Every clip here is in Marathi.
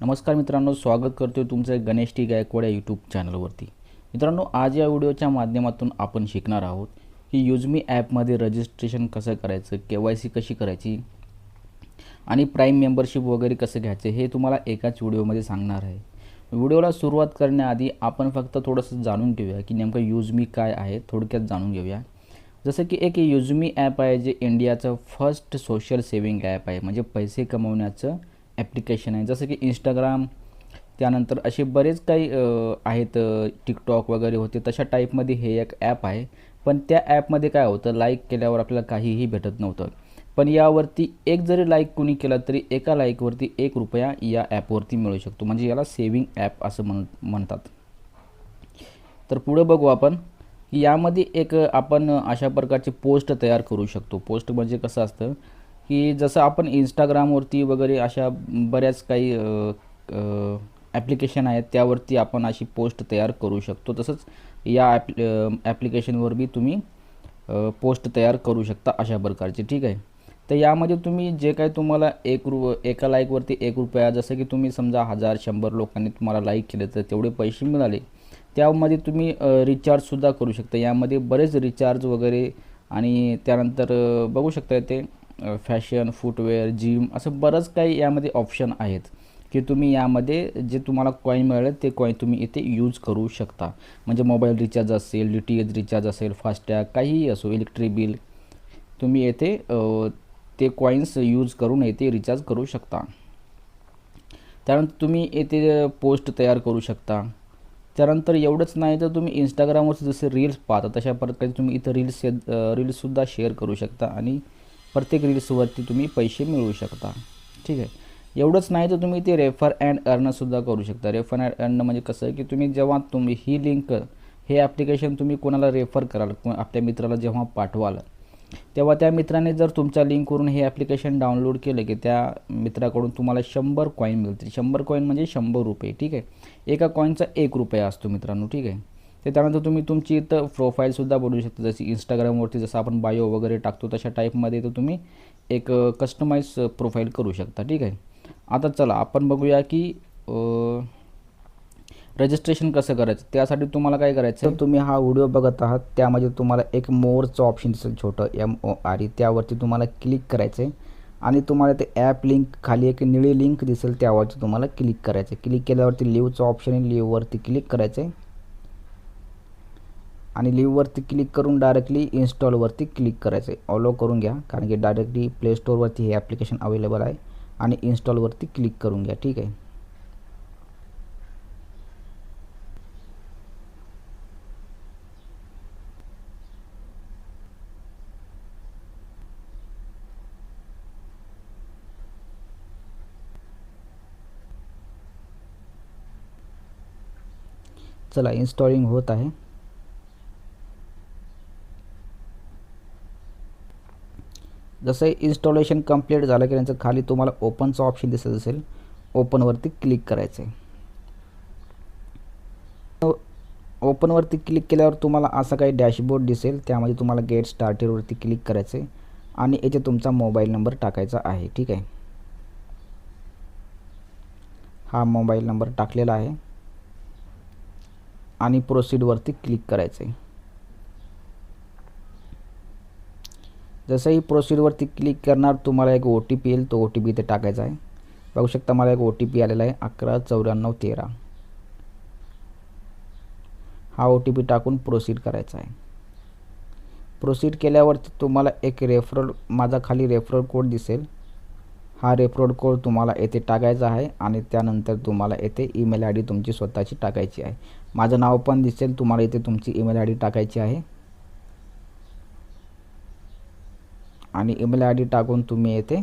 नमस्कार मित्रांनो स्वागत करतोय तुमचं गणेश टी गायकवाड या यूट्यूब चॅनलवरती मित्रांनो आज या व्हिडिओच्या माध्यमातून आपण शिकणार आहोत की युजमी ॲपमध्ये रजिस्ट्रेशन कसं करायचं के वाय सी कशी करायची आणि प्राईम मेंबरशिप वगैरे कसं घ्यायचं हे तुम्हाला एकाच व्हिडिओमध्ये सांगणार आहे. व्हिडिओला सुरुवात करण्याआधी आपण फक्त थोडंसं जाणून घेऊया की नेमकं युजमी काय आहे थोडक्यात जाणून घेऊया. जसं की एक युजमी ॲप आहे जे इंडियाचं फर्स्ट सोशल सेविंग ॲप आहे म्हणजे पैसे कमवण्याचं ॲप्लिकेशन आहे. जसं की इंस्टाग्राम त्यानंतर असे बरेच काही आहेत टिकटॉक वगैरे होते. तशा टाईपमध्ये हे एक ॲप आहे. पण त्या ॲपमध्ये काय होतं? लाईक केल्यावर आपल्याला काहीही भेटत नव्हतं. पण यावरती एक जरी लाईक कुणी केला तरी एका लाईकवरती एक रुपया या ॲपवरती मिळू शकतो. म्हणजे याला सेविंग ॲप असं म्हण म्हणतात. तर पुढं बघू आपण यामध्ये एक आपण अशा प्रकारचे पोस्ट तयार करू शकतो. पोस्ट म्हणजे कसं असतं? की जसं आपण इंस्टाग्रामवरती वगैरे अशा बऱ्याच काही ॲप्लिकेशन आहेत त्यावरती आपण अशी पोस्ट तयार करू शकतो. तसंच या ॲप ॲप्लिकेशनवर बी तुम्ही पोस्ट तयार करू शकता अशा प्रकारचे. ठीक आहे? तर यामध्ये तुम्ही जे काही तुम्हाला एक रु एका लाईकवरती एक रुपया जसं की तुम्ही समजा हजार शंभर लोकांनी तुम्हाला लाईक केले तर तेवढे पैसे मिळाले. त्यामध्ये तुम्ही रिचार्जसुद्धा करू शकता. यामध्ये बरेच रिचार्ज वगैरे आणि त्यानंतर बघू शकता ते फॅशन फुटवेअर जिम असं बरंच काही यामध्ये ऑप्शन आहेत की तुम्ही यामध्ये जे तुम्हाला कॉईन मिळाले ते कॉईन तुम्ही इथे यूज करू शकता. म्हणजे मोबाईल रिचार्ज असेल डी टी एच रिचार्ज असेल फास्टॅग काहीही असो इलेक्ट्रिक बिल तुम्ही येथे ते कॉईन्स यूज करून येथे रिचार्ज करू शकता. त्यानंतर तुम्ही येथे पोस्ट तयार करू शकता. त्यानंतर एवढंच नाही तर तुम्ही इंस्टाग्रामवरती जसे रील्स पाहता तशा प्रकारे तुम्ही इथं रील्स रील्ससुद्धा शेअर करू शकता आणि प्रत्येक रील्सवरती तुम्ही पैसे मिळवू शकता. ठीक आहे? एवढंच नाही तर तुम्ही ते रेफर अँड अर्नसुद्धा करू शकता. रेफर अँड अर्न म्हणजे कसं आहे की तुम्ही जेव्हा तुम्ही ही लिंक हे ॲप्लिकेशन तुम्ही कोणाला रेफर कराल आपल्या मित्राला जेव्हा पाठवाल तेव्हा त्या मित्राने जर तुमच्या लिंकवरून हे ॲप्लिकेशन डाउनलोड केलं की त्या मित्राकडून तुम्हाला शंभर कॉईन मिळतील. शंभर कॉईन म्हणजे शंभर रुपये. ठीक आहे? एका कॉईनचा एक रुपया असतो मित्रांनो. ठीक आहे? ते त्यानंतर तुम्ही तुमची इथं प्रोफाईलसुद्धा बनवू शकता. जशी इंस्टाग्रामवरती जसं आपण बायो वगैरे टाकतो तशा टाईपमध्ये तर तुम्ही एक कस्टमाइज प्रोफाईल करू शकता. ठीक आहे? आता चला आपण बघूया की रजिस्ट्रेशन कसं करायचं? त्यासाठी तुम्हाला काय करायचं तर तुम्ही हा व्हिडिओ बघत आहात. त्यामध्ये तुम्हाला एक मोरचं ऑप्शन दिसेल छोटं एम ओ आर ई त्यावरती तुम्हाला क्लिक करायचं आहे आणि तुम्हाला ते ॲप लिंक खाली एक निळी लिंक दिसेल त्यावरती तुम्हाला क्लिक करायचं आहे क्लिक केल्यावरती लिव्हचं ऑप्शन आहे लिव्हवरती क्लिक करायचं आहे आणि लिव्हवरती क्लिक करून डायरेक्टली इन्स्टॉलवरती क्लिक आहे ऑलो करून घ्या, कारण की डायरेक्टली प्ले स्टोअरवरती हे ॲप्लिकेशन अवेलेबल आहे. आणि इन्स्टॉलवरती क्लिक करून घ्या, ठीक आहे? चला इन्स्टॉलिंग होत आहे. जसं इन्स्टॉलेशन कंप्लीट झालं की त्यांचं खाली तुम्हाला ओपनचं ऑप्शन दिसत असेल ओपनवरती क्लिक करायचं आहे ओपनवरती क्लिक केल्यावर तुम्हाला असा काही डॅशबोर्ड दिसेल त्यामध्ये तुम्हाला गेट स्टार्टेडवरती क्लिक करायचं आहे आणि याचे तुमचा मोबाईल नंबर टाकायचा आहे ठीक आहे? हा मोबाईल नंबर टाकलेला आहे. आणि प्रोसीडवरती क्लिक करायचं आहे जसंही प्रोसीडवरती क्लिक करणार तुम्हाला एक ओ टी पी येईल. तो ओ टी पी इथे टाकायचा आहे. बघू शकता मला एक ओ टी पी आलेला आहे. अकरा चौऱ्याण्णव तेरा. हा ओ टी पी टाकून प्रोसीड करायचा आहे. प्रोसीड केल्यावरती तुम्हाला एक रेफरल माझा खाली रेफरल कोड दिसेल. हा रेफरल कोड तुम्हाला येथे टाकायचा आहे आणि त्यानंतर तुम्हाला येथे ईमेल आय डी तुमची स्वतःची टाकायची आहे. माझं नाव पण दिसेल. तुम्हाला इथे तुमची ईमेल आय डी टाकायची आहे. आणि ईमेल आय डी टाकून तुम्ही येथे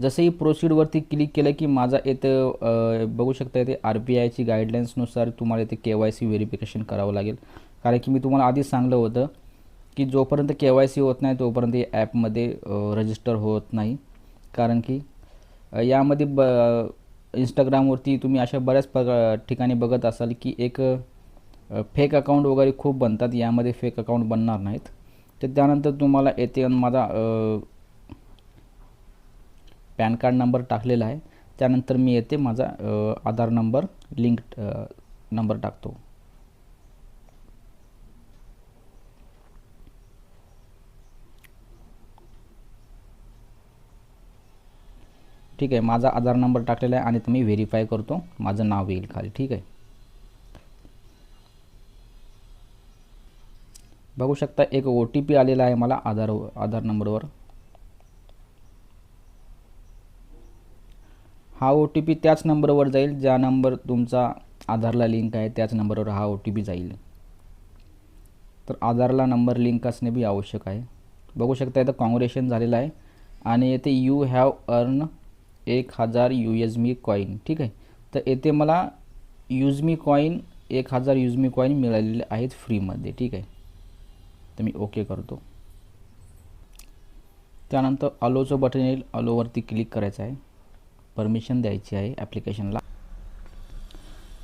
जसंही प्रोसीडवरती क्लिक केलं की माझा येतं बघू शकता येते आर बी आयची गाईडलाईन्सनुसार तुम्हाला इथे के वाय सी व्हेरिफिकेशन करावं लागेल. कारण की मी तुम्हाला आधीच सांगलं होतं की जोपर्यंत के वाय सी होत नाही तोपर्यंत या ॲपमध्ये रजिस्टर होत नाही. कारण की यामध्ये ब इंस्टाग्रामवरती तुम्ही अशा बऱ्याच प ठिकाणी बघत असाल की एक फेक अकाउंट वगैरे खूप बनतात. यामध्ये फेक अकाउंट बनणार नाहीत. तर त्यानंतर तुम्हाला येथे माझा पॅन कार्ड नंबर टाकलेला आहे. त्यानंतर मी येथे माझा आधार नंबर लिंक नंबर टाकतो. ठीक आहे माझा आधार नंबर टाकलेला आहे आणि तुम्ही व्हेरीफाय करतो. माझं नाव येईल खाली ठीक आहे? बघू शकता एक ओ टी पी आलेला आहे मला आधार आधार नंबरवर. हा ओ टी पी त्याच नंबरवर जाईल ज्या नंबर तुमचा आधारला लिंक आहे त्याच नंबरवर हा ओ टी पी जाईल. तर आधारला नंबर लिंक असणे बी आवश्यक आहे. बघू शकता इथं काँग्रेशन झालेलं आहे आणि येथे यू हॅव अर्न एक हजार यू एस मी कॉईन ठीक आहे? तर येथे मला यूज मी कॉईन एक हजार यूज मी कॉईन मिळालेले आहेत फ्रीमध्ये ठीक आहे? तर मी ओके करतो. त्यानंतर अलोचं बटन येईल. अलोवरती क्लिक करायचं आहे. परमिशन द्यायची आहे ॲप्लिकेशनला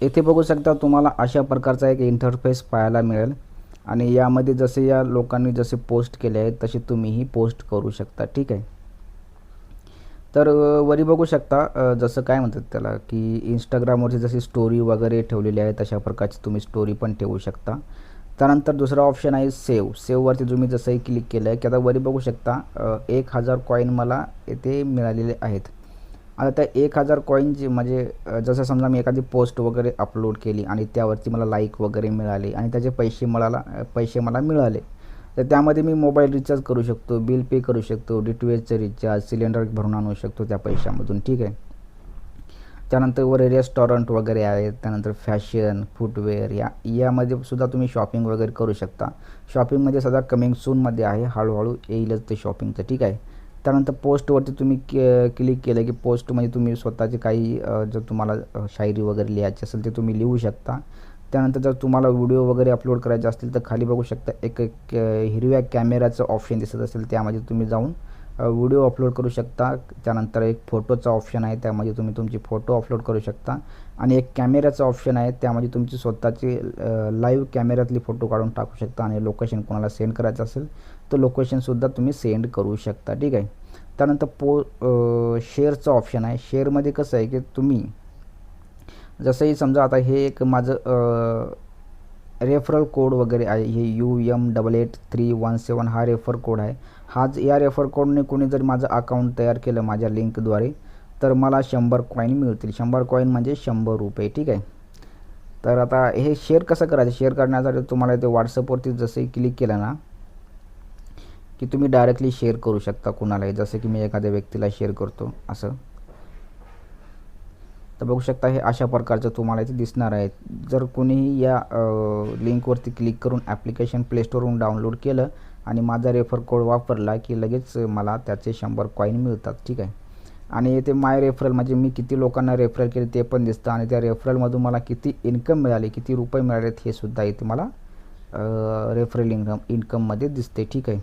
येथे बघू शकता तुम्हाला अशा प्रकारचा एक इंटरफेस पाहायला मिळेल. आणि यामध्ये जसे या लोकांनी जसे पोस्ट केले आहेत तसे तुम्हीही पोस्ट करू शकता. ठीक आहे? तर वरी बघू शकता जसं काय म्हणतात त्याला की इंस्टाग्रामवरची जशी स्टोरी वगैरे ठेवलेली आहे तशा प्रकारची तुम्ही स्टोरी पण ठेवू शकता. त्यानंतर दुसरा ऑप्शन आहे सेव सेववरती तुम्ही जसंही क्लिक केलं आहे की आता वरी बघू शकता एक हजार कॉईन मला येथे मिळालेले आहेत. आता त्या एक हजार कॉईनची म्हणजे जसं समजा मी एखादी पोस्ट वगैरे अपलोड केली आणि त्यावरती मला लाईक वगैरे मिळाले आणि त्याचे पैसे मला पैसे मला मिळाले तर त्यामध्ये मी मोबाईल रिचार्ज करू शकतो बिल पे करू शकतो डी टी एचचं रिचार्ज सिलेंडर भरून आणू शकतो त्या पैशामधून. ठीक आहे? त्यानंतर वर रेस्टॉरंट वगैरे आहेत त्यानंतर फॅशन फुटवेअर या यामध्ये सुद्धा तुम्ही शॉपिंग वगैरे करू शकता. शॉपिंगमध्ये सध्या कमिंग सूनमध्ये आहे हळूहळू येईलच ते शॉपिंगचं ठीक आहे? त्यानंतर पोस्टवरती तुम्ही के क्लिक केलं की पोस्टमध्ये म्हणजे तुम्ही स्वतःचे काही जर तुम्हाला शायरी वगैरे लिहायची असेल ते तुम्ही लिहू शकता. त्यानंतर जर तुम्हाला व्हिडिओ वगैरे अपलोड करायचे असतील तर खाली बघू शकता एक एक हिरव्या कॅमेराचं ऑप्शन दिसत असेल त्यामध्ये तुम्ही जाऊन व्हिडिओ अपलोड करू शकता. त्यानंतर एक फोटोचा ऑप्शन आहे त्यामध्ये तुम्ही तुमची फोटो अपलोड करू शकता. आणि एक कॅमेऱ्याचं ऑप्शन आहे त्यामध्ये तुमची स्वतःची लाईव्ह कॅमेऱ्यातली फोटो काढून टाकू शकता. आणि लोकेशन कोणाला सेंड करायचं असेल तर लोकेशनसुद्धा तुम्ही सेंड करू शकता. ठीक आहे? त्यानंतर पो शेअरचं ऑप्शन आहे. शेअरमध्ये कसं आहे की तुम्ही जसंही समजा आता हे एक माझं रेफरल कोड वगैरे आहे. हे U M double eight three one seven हा रेफर कोड आहे. हाच या रेफर कोडने कोणी जर माझं अकाउंट तयार केलं माझ्या लिंकद्वारे तर मला शंभर कॉईन मिळतील. शंभर कॉईन म्हणजे शंभर रुपये ठीक आहे? तर आता हे शेअर कसं करायचं? शेअर करण्यासाठी तुम्हाला ते व्हॉट्सअपवरती जसंही क्लिक केलं ना की तुम्ही डायरेक्टली शेअर करू शकता कुणालाही. जसं की मी एखाद्या व्यक्तीला शेअर करतो असं. तर बघू शकता हे अशा प्रकारचं तुम्हाला इथे दिसणार आहे. जर कोणीही या लिंकवरती क्लिक करून ॲप्लिकेशन प्लेस्टोरवरून डाउनलोड केलं आणि माझा रेफर कोड वापरला की लगेच मला त्याचे शंभर कॉईन मिळतात ठीक आहे? आणि इथे माय रेफरल म्हणजे मी किती लोकांना रेफरल केले ते पण दिसतं आणि त्या रेफरलमधून मला किती इन्कम मिळाले किती रुपये मिळालेत हे सुद्धा इथे मला रेफरल इन्कम इन्कममध्ये दिसते ठीक आहे?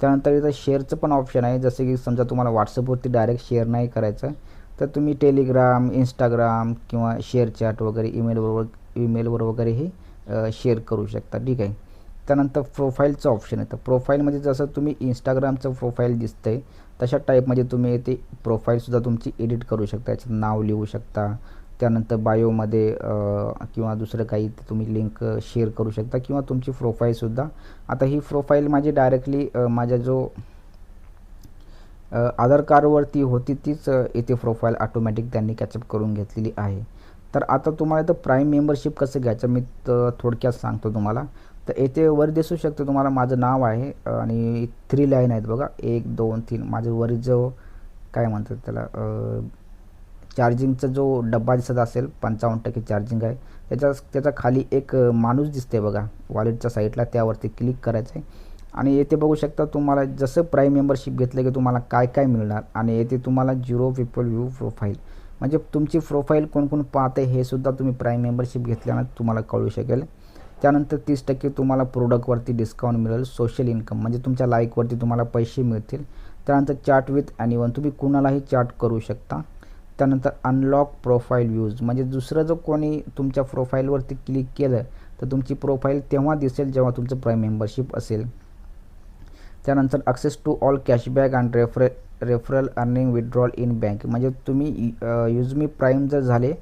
त्यानंतर इथं शेअरचं पण ऑप्शन आहे. जसं की समजा तुम्हाला व्हॉट्सअपवरती डायरेक्ट शेअर नाही करायचं तर तुम्ही टेलिग्राम इंस्टाग्राम किंवा शेअर चॅट वगैरे ईमेलवर ईमेलवर वगैरे हे शेअर करू शकता ठीक आहे? त्यानंतर प्रोफाईलचं ऑप्शन येतं प्रोफाईलमध्ये जसं तुम्ही इंस्टाग्रामचं प्रोफाईल दिसतं आहे तशा टाईपमध्ये तुम्ही ते प्रोफाईलसुद्धा तुमची एडिट करू शकता. याच्यात नाव लिहू शकता. त्यानंतर बायोमध्ये किंवा दुसरं काही तुम्ही लिंक शेअर करू शकता किंवा तुमची प्रोफाईलसुद्धा. आता ही प्रोफाईल माझी डायरेक्टली माझ्या जो आधार कार्डवरती होती तीच इथे प्रोफाईल ऑटोमॅटिक त्यांनी कॅचअप करून घेतलेली आहे. तर आता तुम्हाला तर प्राईम मेंबरशिप कसं घ्यायचं मी थोडक्यात सांगतो तुम्हाला. तर येथे वर दिसू शकतं तुम्हाला माझं नाव आहे आणि थ्री लाईन आहेत बघा. एक दोन तीन. माझं वर जो काय म्हणतात त्याला चार्जिंगचा जो डब्बा दिसत असेल पंचावन्न टक्के चार्जिंग आहे. त्याच्या त्याच्याखाली एक माणूस दिसते बघा. वॉलेटच्या साईडला त्यावरती क्लिक करायचं आहे आणि येथे बघू शकता तुम्हाला जसं प्राईम मेंबरशिप घेतलं की तुम्हाला काय काय मिळणार आणि येथे तुम्हाला झिरो पीपल व्ह्यू प्रोफाईल म्हणजे तुमची प्रोफाईल कोण कोण पाहते हे सुद्धा तुम्ही प्राईम मेंबरशिप घेतल्यानं तुम्हाला कळू शकेल. त्यानंतर तीस टक्के तुम्हाला प्रोडक्टवरती डिस्काउंट मिळेल सोशल इन्कम म्हणजे तुमच्या लाईकवरती तुम्हाला पैसे मिळतील. त्यानंतर चार्ट विथ ॲनिवन तुम्ही कुणालाही चार्ट करू शकता. त्यानंतर अनलॉक प्रोफाईल व्ह्यूज म्हणजे दुसरं जर कोणी तुमच्या प्रोफाईलवरती क्लिक केलं तर तुमची प्रोफाईल तेव्हा दिसेल जेव्हा तुमचं प्राईम मेंबरशिप असेल. त्यानंतर access to all cashback and refer referral earning withdrawal in bank म्हणजे तुम्ही यूज मी प्राईम जर झाले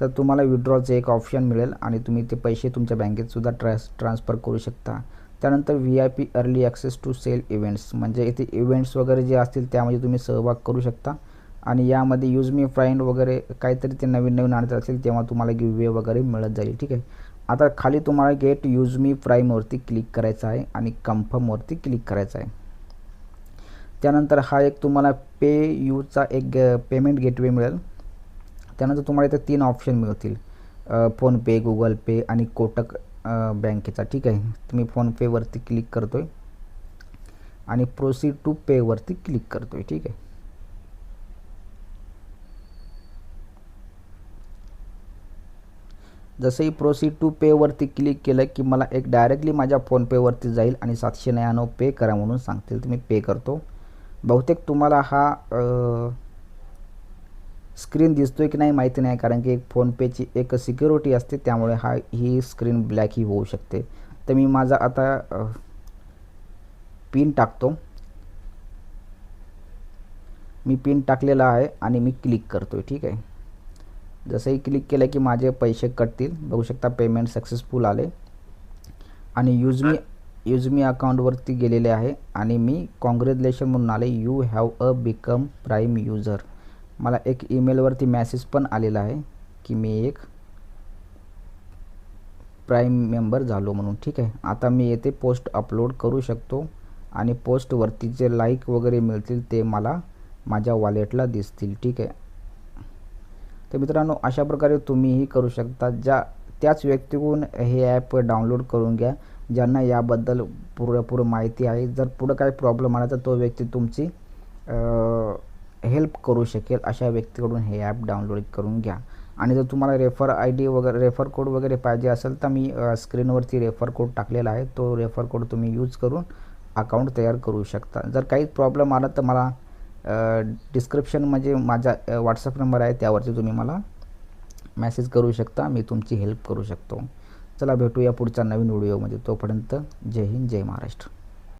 तर तुम्हाला विड्रॉचं एक ऑप्शन मिळेल आणि तुम्ही ते पैसे तुमच्या बँकेतसुद्धा ट्रान्स ट्रान्सफर करू शकता. त्यानंतर V I P early access to sale events म्हणजे इथे इव्हेंट्स वगैरे जे असतील त्यामध्ये तुम्ही सहभाग करू शकता. आणि यामध्ये यूज मी फ्राईंड वगैरे काहीतरी ते नवीन नवीन आणत असेल तेव्हा तुम्हाला गिव्हे वगैरे मिळत जाईल ठीक आहे? आता खाली तुम्हाला गेट यूज मी प्राईमवरती क्लिक करायचं आहे आणि कन्फर्मवरती क्लिक करायचं आहे. त्यानंतर हा एक तुम्हाला पे यूचा एक पेमेंट गेटवे मिळेल. त्यानंतर तुम्हाला इथे तीन ऑप्शन मिळतील. फोनपे गुगल पे आणि कोटक बँकेचा. ठीक आहे? तुम्ही फोनपेवरती क्लिक करतो आहे आणि प्रोसीड टू पेवरती क्लिक करतो आहे ठीक आहे? जसंही प्रोसीड टू पेवरती क्लिक केलं की मला एक डायरेक्टली माझ्या फोनपेवरती जाईल आणि सातशे नव्याण्णव पे करा म्हणून सांगतील. तुम्ही पे करतो. बहुतेक तुम्हाला हा स्क्रीन दिसतोय की नाही माहिती नाही कारण की एक फोनपेची एक सिक्युरिटी असते त्यामुळे हा ही स्क्रीन ब्लॅक ही होऊ शकते. तर मी माझा आता पिन टाकतो. मी पिन टाकलेला आहे आणि मी क्लिक करतो आहे ठीक आहे? जसंही क्लिक केलं की माझे पैसे कटतील. बघू शकता पेमेंट सक्सेसफुल आले. आणि यूज मी यूज मी अकाउंटवरती गेलेले आहे. आणि मी कॉंग्रॅच्युलेशन म्हणून आले you have a become prime user मला एक ईमेलवरती मॅसेज पण आलेला आहे की मी एक प्राईम मेंबर झालो म्हणून ठीक आहे? आता मी येथे पोस्ट अपलोड करू शकतो आणि पोस्टवरती जे लाईक वगैरे मिळतील ते मला माझ्या वॉलेटला दिसतील ठीक आहे? तर मित्रांनो अशा प्रकारे तुम्हीही करू शकता. ज्या त्याच व्यक्तीकडून हे ॲप डाउनलोड करून घ्या ज्यांना याबद्दल पुरेपूर माहिती आहे. जर पुढं काही प्रॉब्लेम आला तर तो व्यक्ती तुमची हेल्प करू शकेल अशा व्यक्तीकडून हे ॲप डाउनलोड करून घ्या. आणि जर तुम्हाला रेफर आय डी वगैरे रेफर कोड वगैरे पाहिजे असेल तर मी स्क्रीनवरती रेफर कोड टाकलेला आहे. तो रेफर कोड तुम्ही यूज करून अकाउंट तयार करू शकता. जर काही प्रॉब्लेम आला तर मला डिस्क्रिप्शन म्हणजे माझा व्हॉट्सअप नंबर आहे. त्यावरती तुम्ही मला मेसेज करू शकता. मी तुमची हेल्प करू शकतो. चला भेटूया पुढचा नवीन व्हिडिओमध्ये तोपर्यंत जय हिंद जय महाराष्ट्र.